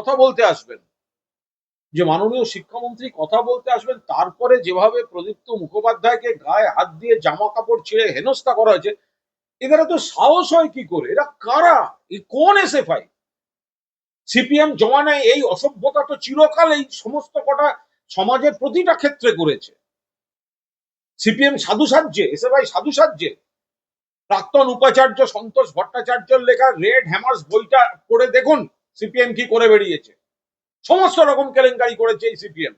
কথা বলতে আসবেন। যে মাননীয় শিক্ষামন্ত্রী কথা বলতে আসবেন, তারপরে যেভাবে প্রদীপ্ত মুখোপাধ্যায়কে গায়ে হাত দিয়ে জামা কাপড় ছিঁড়ে হেনস্থা করা হয়েছে, এদের তো সাহস হয় কি করে? এরা কারা? এ কোন এসএফআই? সিপিএম জমানায় এই অসভ্যতা তো চিরকাল এই সমস্ত কটা সমাজের প্রতিটা ক্ষেত্রে করেছে। সিপিএম সাধু সাজ্যে, এসএফআই সাধু সাজ্যে, প্রাক্তন উপাচার্য সন্তোষ ভট্টাচার্যের লেখা রেড হ্যামার্স বইটা পড়ে দেখুন। সিপিএম কি করে বেরিয়েছে? সমস্ত রকম কেলেঙ্কারি করেছে এই সিপিএম।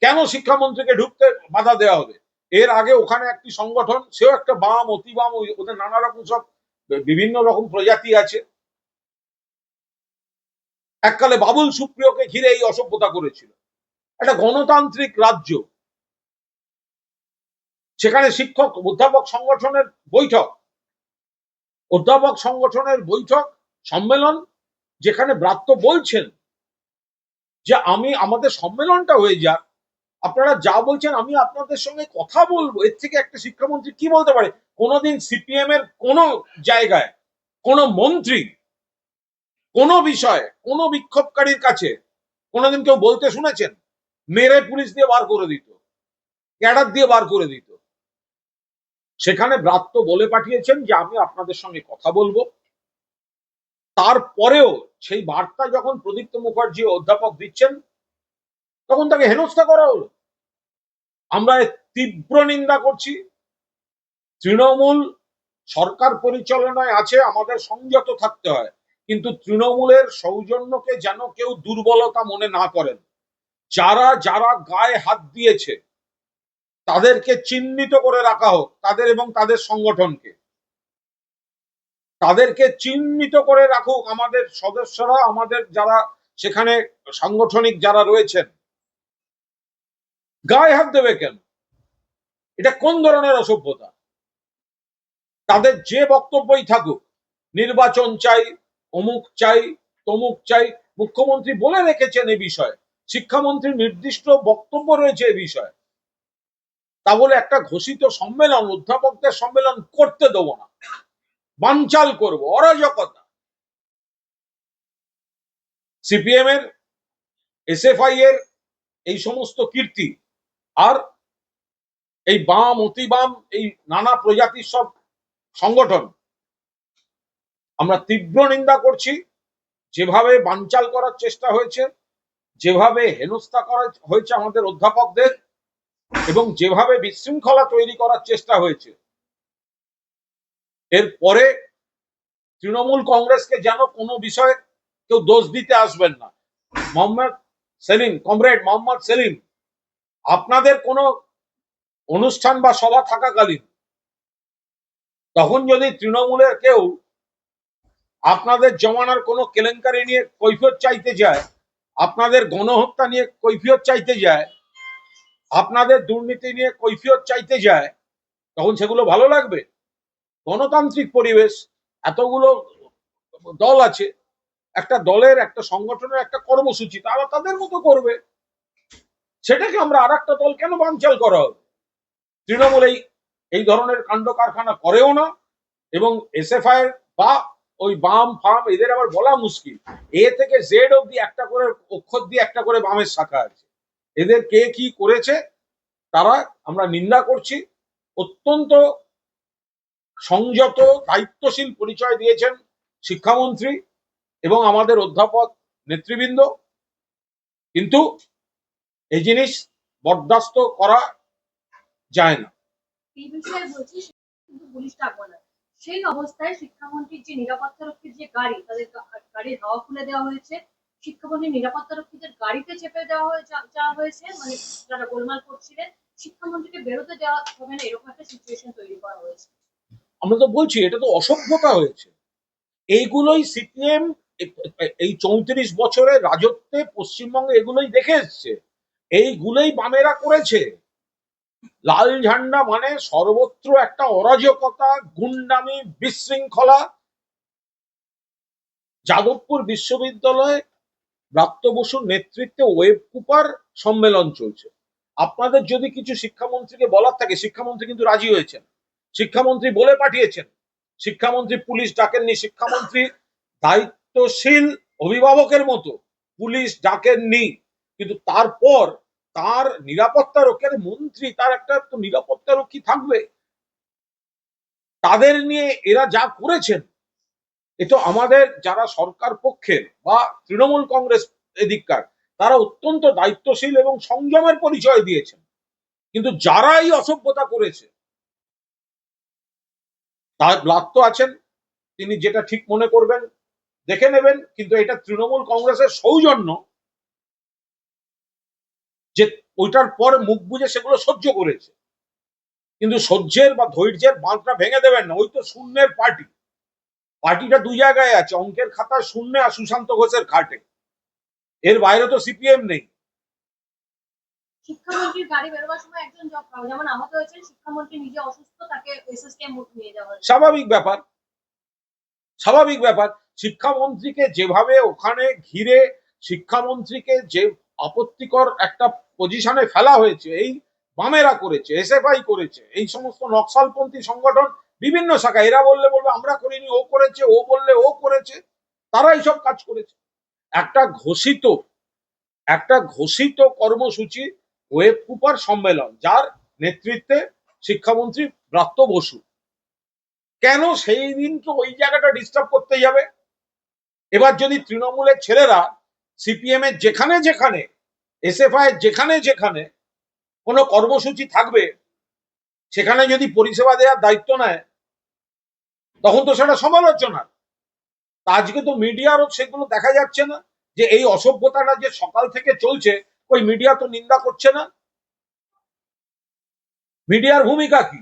কেন শিক্ষামন্ত্রীকে ঢুকতে বাধা দেওয়া হবে? এর আগে ওখানে একটি সংগঠন, সেও একটা বাম অতি বাম ওদের নানা রকম সব বিভিন্ন রকম প্রজাতি আছে। এককালে বাবুল সুপ্রিয়কে ঘিরে এই অসভ্যতা করেছিল। একটা গণতান্ত্রিক রাজ্য। সেখানে শিক্ষক, অধ্যাপক সংগঠনের বৈঠক। অধ্যাপক সংগঠনের বৈঠক, সম্মেলন যেখানে ব্রাত্য বলছেন যে আমি, আমাদের সম্মেলনটা হয়ে যাক, আপনারা যা বলছেন আমি আপনাদের সঙ্গে কথা বলব। এর থেকে একটা শিক্ষামন্ত্রী কি বলতে পারে? কোনোদিন সিপিএম এর কোনো জায়গায়, কোনো মন্ত্রী, কোনো বিষয়ে, কোনো বিক্ষোভকারীর কাছে কোনোদিন কেউ বলতে শুনেছেন? মেরে পুলিশ দিয়ে বার করে দিত, ক্যাডার দিয়ে বার করে দিত। সেখানে ব্রাত্য বলে পাঠিয়েছেন যে আমি আপনাদের সঙ্গে কথা বলব। তারপরেও সেই বার্তা যখন প্রদীপ্ত মুখার্জি অধ্যাপক দিচ্ছেন, তখন তাকে হেনস্থা করা হলো। আমরা তীব্র নিন্দা করছি। তৃণমূল সরকার পরিচালনায় আছে, আমাদের সংযত থাকতে হয়। কিন্তু তৃণমূলের সৌজন্যকে যেন কেউ দুর্বলতা মনে না করেন। যারা যারা গায়ে হাত দিয়েছে, তাদেরকে চিহ্নিত করে রাখা হোক, তাদের এবং তাদের সংগঠনকে। তাদেরকে চিহ্নিত করে রাখুক আমাদের সদস্যরা, আমাদের যারা সেখানে সাংগঠনিক যারা রয়েছেন। গায়ে হাত দেবে কেন? এটা কোন ধরনের অসভ্যতা? তাদের যে বক্তব্যই থাকুক, নির্বাচন চাই, অমুক চাই, তমুক চাই, মুখ্যমন্ত্রী বলে রেখেছেন এ বিষয়ে, শিক্ষামন্ত্রীর নির্দিষ্ট বক্তব্য রয়েছে এ বিষয়ে, তা বলে একটা ঘোষিত সম্মেলন অধ্যাপকদের সম্মেলন করতে দেবো না। বানচাল করব, অরাজকতা। সিপিএম এর এসএফআই এর এই সমস্ত কীর্তি আর এই বাম অতি বাম এই নানা প্রজাতির সব সংগঠন, আমরা তীব্র নিন্দা করছি, যেভাবে বানচাল করার চেষ্টা হয়েছে, যেভাবে হেনস্থা করা হয়েছে আমাদের অধ্যাপকদের এবং যেভাবে বিশৃঙ্খলা তৈরি করার চেষ্টা হয়েছে। এরপরে তৃণমূল কংগ্রেসকে যেন কোনো বিষয়ে কেউ দোষ দিতে আসবেন না। মোহাম্মদ সেলিম, কমরেড, মোহাম্মদ সেলিম, আপনাদের কোনো অনুষ্ঠান বা সভা থাকাকালীন তখন যদি তৃণমূলের কেউ আপনাদের জমানার কোনো কেলেঙ্কারি নিয়ে কৈফিয়ত চাইতে যায়, আপনাদের গণহত্যা নিয়ে কৈফিয়ত চাইতে যায়, আপনাদের দুর্নীতি নিয়ে কৈফিয়ত চাইতে যায়, তখন সেগুলো ভালো লাগবে? গণতান্ত্রিক পরিবেশ, এতগুলো দল আছে, একটা দলের, একটা সংগঠনের একটা কর্মসূচি তারা তাদের মতো করবে। সেটাকে আমরা আর একটা দল কেন বানচাল করা হবে? তৃণমূল এই এই ধরনের কাণ্ড কারখানা করেও না, এবং এসএফআই বা ওই বাম, ফাম, এদের আবার বলা মুশকিল। এ থেকে জেড অব্দি একটা করে অক্ষর দিয়ে একটা করে বামের শাখা আছে। এদের কে কি করেছে, তারা আমরা নিন্দা করছি। অত্যন্ত সংযত দায়িত্বশীল পরিচয় দিয়েছেন শিক্ষামন্ত্রী এবং আমাদের অধ্যাপক নেতৃবৃন্দ। কিন্তু এই জিনিস বরদাস্ত করা যায় না। সেই অবস্থায় শিক্ষামন্ত্রীর যে নিরাপত্তা রক্ষীর যে গাড়ি, তাদের গাড়ির হাওয়া খুলে দেওয়া হয়েছে। শিক্ষামন্ত্রীর নিরাপত্তা রক্ষীদের গাড়িতে চেপে দেওয়া যাওয়া হয়েছে মানে যারা গোলমাল করছিলেন, শিক্ষামন্ত্রীকে বেরোতে দেওয়া হবে না, এরকম একটা সিচুয়েশন তৈরি করা হয়েছে। আমরা তো বলছি, এটা তো অসভ্যতা হয়েছে। এইগুলোই সিপিএম এই চৌত্রিশ বছরের রাজত্বে পশ্চিমবঙ্গে এগুলোই দেখে এসছে। এইগুলোই বামেরা করেছে। লাল ঝান্ডা মানে সর্বত্র একটা অরাজকতা, গুন্ডামি, বিশৃঙ্খলা। যাদবপুর বিশ্ববিদ্যালয়ে ব্রাত্য বসুর নেতৃত্বে ওয়েব কুপার সম্মেলন চলছে। আপনাদের যদি কিছু শিক্ষামন্ত্রীকে বলার থাকে, শিক্ষামন্ত্রী কিন্তু রাজি হয়েছেন। শিক্ষামন্ত্রী বলে পাঠিয়েছেন। শিক্ষামন্ত্রী পুলিশ ডাকেননি, শিক্ষামন্ত্রী দায়িত্বশীল অভিভাবকের মতো পুলিশ ডাকেননি। কিন্তু তারপর তার নিরাপত্তা রক্ষের মন্ত্রী, তার একটা তো নিরাপত্তা রক্ষী থাকবে। তাদের নিয়ে এরা যা করেছেন, এ তো আমাদের যারা সরকার পক্ষের বা তৃণমূল কংগ্রেস এদিককার, তারা অত্যন্ত দায়িত্বশীল এবং সংযমের পরিচয় দিয়েছেন। কিন্তু যারা এই অসভ্যতা করেছে ব্লাক তো আছেন, তিনি যেটা ঠিক মনে করবেন, দেখে নেবেন, কিন্তু এটা তৃণমূল কংগ্রেসের সৌজন্য যে ওইটার পর মুখ বুঝে সেগুলো সহ্য করেছে। কিন্তু সহ্যের বা ধৈর্যের বাঁধটা ভেঙে দেবেন না, ওই তো শূন্যের পার্টি। পার্টিটা দুই জায়গায় আছে, অঙ্কের খাতায় শূন্য আর সুশান্ত ঘোষের খাটে। এর বাইরে তো সিপিএম নেই। শিক্ষামন্ত্রীর গাড়ি বেরোবার সময় একজন যেমন আহত হয়েছেন শিক্ষামন্ত্রী নিজে অসুস্থ, তাকে এসএসকেএম নিয়ে যাওয়া স্বাভাবিক ব্যাপার। স্বাভাবিক ব্যাপার। শিক্ষামন্ত্রীকে যেভাবে ওখানে ঘিরে শিক্ষামন্ত্রীকে যে আপত্তিকর একটা পজিশনে ফেলা হয়েছে, এই বামেরা করেছে এসএফআই করেছে, এই সমস্ত নকশালপন্থী সংগঠন বিভিন্ন শাখা, এরা বললে বলবে, আমরা করিনি, ও করেছে, ও বললে ও করেছে। তারা এইসব কাজ করেছে। একটা ঘোষিত একটা ঘোষিত কর্মসূচি ওয়েব কুপার সম্মেলন, যার নেতৃত্বে শিক্ষামন্ত্রী ব্রাত্য বসু। কেন সেই দিনকে ওই জায়গাটা ডিস্টার্ব করতে যাবে এবার যদি তৃণমূলের ছেলেরা সিপিএম এর যেখানে যেখানে এসএফআই এর যেখানে যেখানে কোনো কর্মসূচি থাকবে, সেখানে যদি পরিষেবা দেওয়ার দায়িত্ব নেয়, তখন তো সেটা সমালোচনা। আজকে তো মিডিয়ারও সেগুলো দেখা যাচ্ছে না, যে এই অসভ্যতাটা যে সকাল থেকে চলছে ওই মিডিয়া তো নিন্দা করছে না মিডিয়ার ভূমিকা কি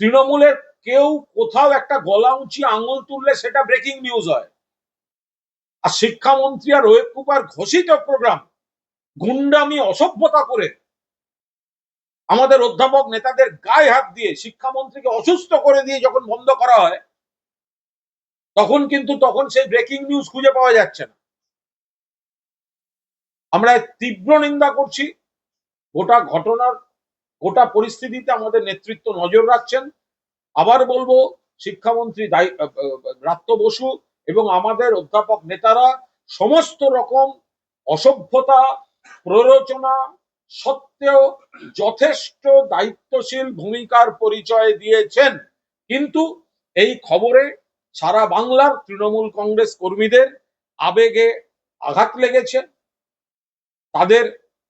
তৃণমূলের কেউ কোথাও একটা গলা উঁচি আঙুল তুললে সেটা ব্রেকিং নিউজ হয়। আর শিক্ষামন্ত্রী আর ওয়েব কুপার ঘোষিত প্রোগ্রাম গুন্ডামি, অসভ্যতা করে আমাদের অধ্যাপক নেতাদের গায়ে হাত দিয়ে শিক্ষামন্ত্রীকে অসুস্থ করে দিয়ে যখন বন্ধ করা হয়, তখন কিন্তু তখন সেই ব্রেকিং নিউজ খুঁজে পাওয়া যাচ্ছে না। আমরা তীব্র নিন্দা করছি। গোটা ঘটনার, গোটা পরিস্থিতিতে আমাদের নেতৃত্ব নজর রাখছেন। আবার বলব, শিক্ষামন্ত্রী রাত্য বসু এবং আমাদের অধ্যাপক নেতারা সমস্ত রকম অসভ্যতা, প্ররোচনা সত্ত্বেও যথেষ্ট দায়িত্বশীল ভূমিকার পরিচয় দিয়েছেন। কিন্তু এই খবরে সারা বাংলার তৃণমূল কংগ্রেস কর্মীদের আবেগে আঘাত লেগেছে। তাদের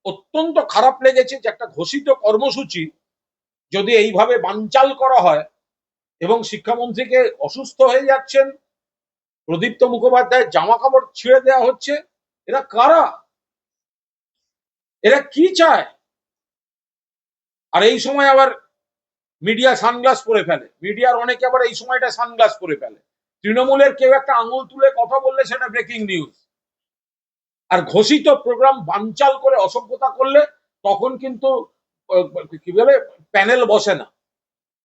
অত্যন্ত খারাপ লেগেছে যে একটা ঘোষিত কর্মসূচি যদি এইভাবে বানচাল করা হয় এবং শিক্ষামন্ত্রীকে অসুস্থ হয়ে যাচ্ছেন, প্রদীপ্ত মুখোপাধ্যায়ের জামা কাপড় ছিঁড়ে দেওয়া হচ্ছে, এরা কারা? এরা কি চায়? আর এই সময় আবার মিডিয়া সানগ্লাস পরে ফেলে। মিডিয়ার অনেকে আবার এই সময়টা সানগ্লাস পরে ফেলে। তৃণমূলের কেউ একটা আঙুল তুলে কথা বললে সেটা ব্রেকিং নিউজ আর ঘোষিত প্রোগ্রাম বানচাল করে অসভ্যতা করলে তখন কিন্তু কি বলে প্যানেল বসে না।